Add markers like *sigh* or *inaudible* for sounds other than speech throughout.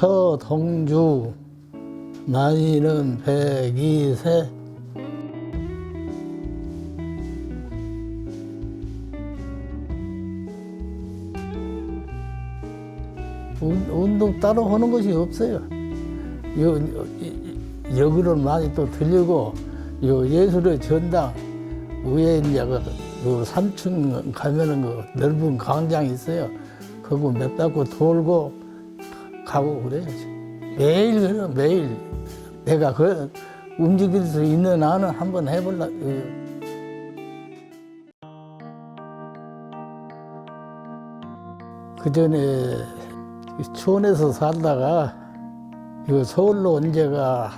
서동주 나이는 102세 운- 운동 따로 하는 것이 없어요. 요, 이- 여기를 많이 또 들리고 요 예술의 전당 위에 이제 그, 그 3층 가면은 그 넓은 광장이 있어요. 그거 몇 바퀴 돌고 가고 그래요. 매일 매일. 내가 그 움직일 수 있는 한은 한번 해볼라. 그 전에 촌에서 살다가 이거 서울로 온 지가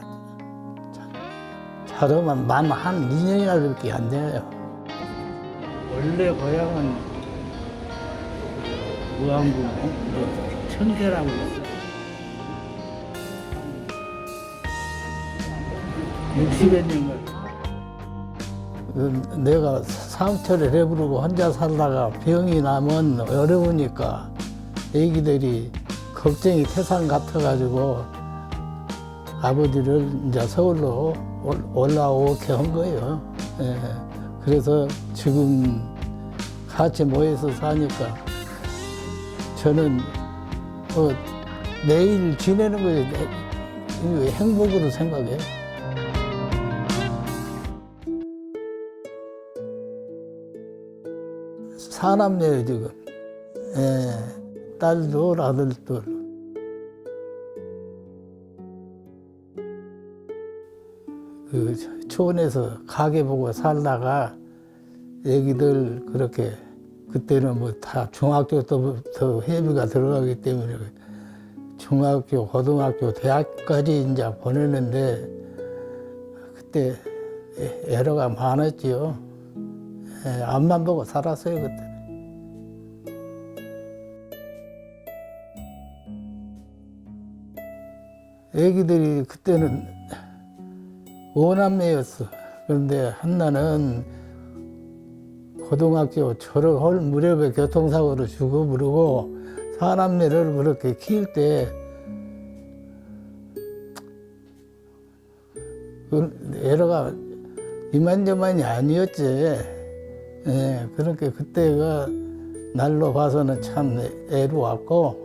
자르면 만한 2년이나 밖에 안 돼요. 원래 고향은 무안구 뭐 청계라고 60여 년을 그 내가 상처를 해부르고 혼자 살다가 병이 나면 어려우니까 애기들이 걱정이 태산 같아가지고 아버지를 이제 서울로 올- 올라오게 한 거예요. 예. 그래서 지금 같이 모여서 사니까 저는 어, 매일 지내는 내- 행복으로 생각해요. 사남매예요 지금. 예, 딸도 아들도. 그 초원에서 가게 보고 살다가 애기들 그렇게 그때는 뭐 다 중학교 때부터 회비가 들어가기 때문에 중학교, 고등학교, 대학까지 이제 보내는데 그때 애- 애로가 많았지요. 예, 앞만 보고 살았어요 그때. 애기들이 그때는 오남매였어. 그런데 한나는 고등학교 졸업할 무렵에 교통사고로 죽어버리고 사남매를 그렇게 키울 때그 애로가 이만저만이 아니었지. 예, 그렇게 그때가 날로 봐서는 참 애로웠고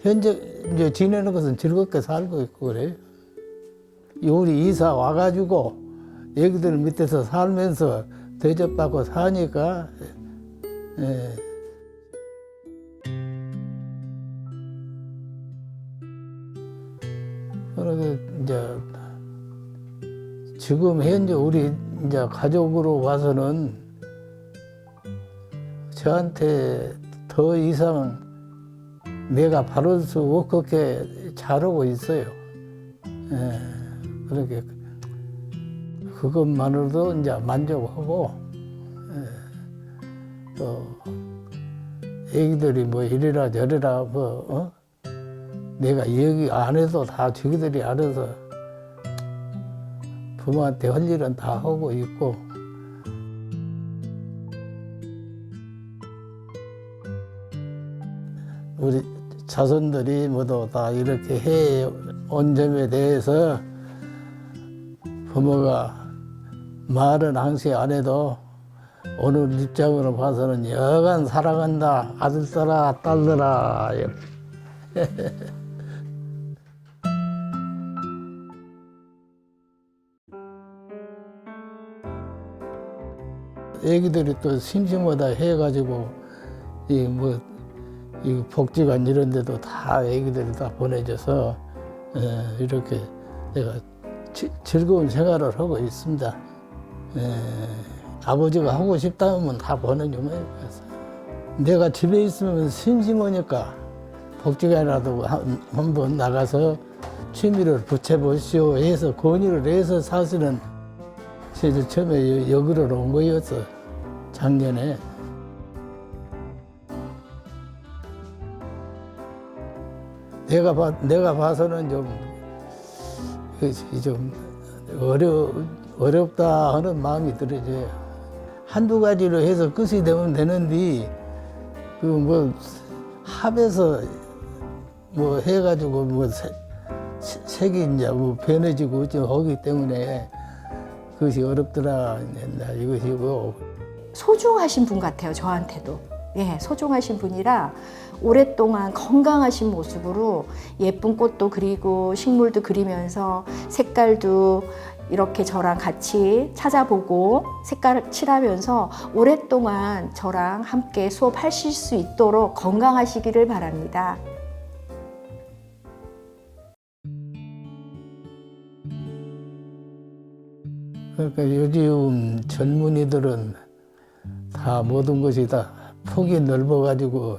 현재 이제 지내는 것은 즐겁게 살고 있고 그래요. 우리 이사 와가지고 애기들 밑에서 살면서 대접받고 사니까 예. 그러게 이제 지금 현재 우리 이제 가족으로 봐서는 저한테 더 이상 내가 바를 수 없게 잘하고 있어요. 예, 그렇게 그것만으로도 이제 만족하고 예, 또 애기들이 뭐 이래라 저래라 뭐 어? 내가 얘기 안 해도 다 저기들이 알아서 부모한테 할 일은 다 하고 있고 우리 자손들이 모두 다 이렇게 해 온 점에 대해서 부모가 말은 항시 안 해도 오늘 입장으로 봐서는 여간 사랑한다. 아들들아 딸들아 애기들이 또 심심하다 해가지고 이 뭐 이 복지관 이런 데도 다 애기들이 다 보내줘서 에, 이렇게 내가 지- 즐거운 생활을 하고 있습니다. 에, 아버지가 하고 싶다면 다 보내주면 내가 집에 있으면 심심하니까 복지관이라도 한- 한번 나가서 취미를 붙여보시오 해서 건의를 해서 사실은 제가 처음에 여- 여기로 온 거였어 작년에 내가 봐 내가 봐서는 좀, 그, 좀 어려 어렵다 하는 마음이 들어져요. 한두 가지로 해서 끝이 되면 되는데 그 뭐 합해서 뭐 해가지고 뭐 색이 이제 뭐 변해지고 좀 하기 때문에 그것이 어렵더라 이것이고 소중하신 분 같아요, 저한테도. 예, 소중하신 분이라 오랫동안 건강하신 모습으로 예쁜 꽃도 그리고 식물도 그리면서 색깔도 이렇게 저랑 같이 찾아보고 색깔을 칠하면서 오랫동안 저랑 함께 수업하실 수 있도록 건강하시기를 바랍니다. 그러니까 요즘 젊은이들은 다 모든 것이 다 폭이 넓어가지고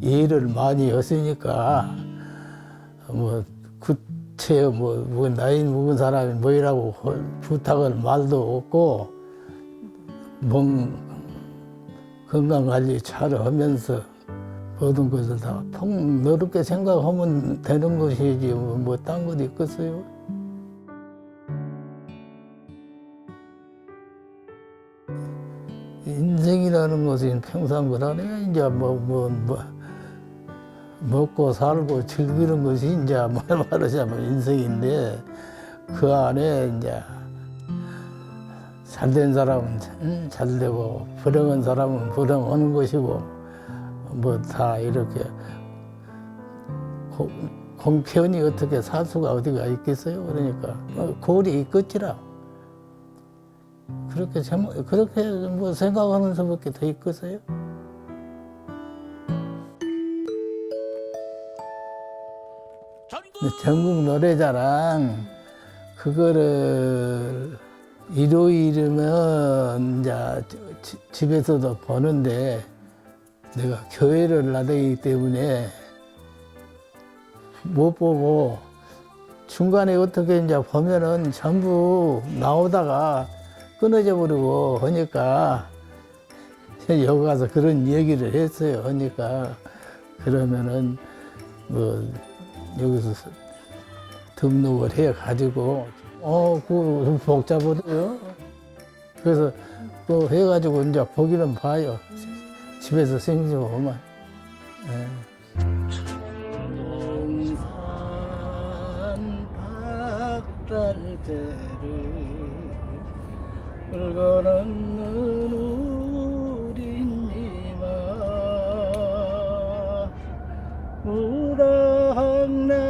일을 많이 했으니까 뭐 구체 뭐, 뭐 나이 먹은 사람이 뭐이라고 헐- 부탁할 말도 없고 몸 건강 관리 잘 하면서 모든 것을 다 폭 넓게 생각하면 되는 것이지 뭐딴 것도 있겠어요. 인생이라는 것은 평생 그러네 이제 뭐 뭐 뭐 먹고 살고 즐기는 것이 이제 말 *laughs* 말하자면 인생인데 그 안에 이제 잘된 사람은 음, 잘 되고 불행한 사람은 불행하는 것이고 뭐 다 이렇게 고- 공평히 어떻게 살 수가 어디가 있겠어요? 그러니까 어, 골이 있겠지라 그렇게 생- 그렇게 뭐 생각하면서밖에 더 있겠어요? 전국 노래자랑 그거를 일요일이면 이제 집에서도 보는데 내가 교회를 나대기 때문에 못 보고 중간에 어떻게 이제 보면은 전부 나오다가 끊어져 버리고 하니까 여기 가서 그런 얘기를 했어요. 하니까 그러면은 뭐 여기서 등록을 해 가지고 어 그 복잡하대요. 그래서 그 해가지고 이제 보기는 봐요. 집에서 보면. 예. 동산 박달대를 긁어넘는 우리님아 무당랑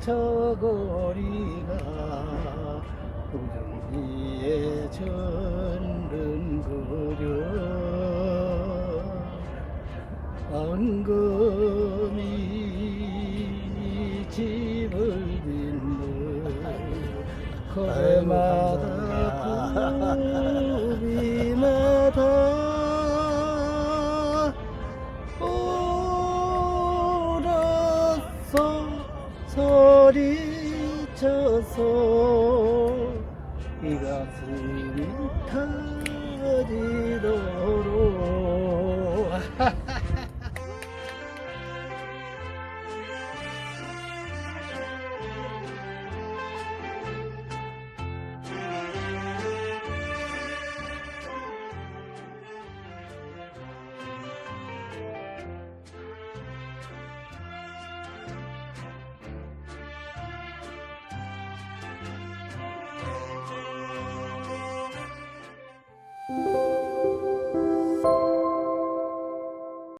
저고리가 우정리에 전른 거려. 앙금 거마다 구비마다 울었어 소리쳐서 이 가슴이 터지도록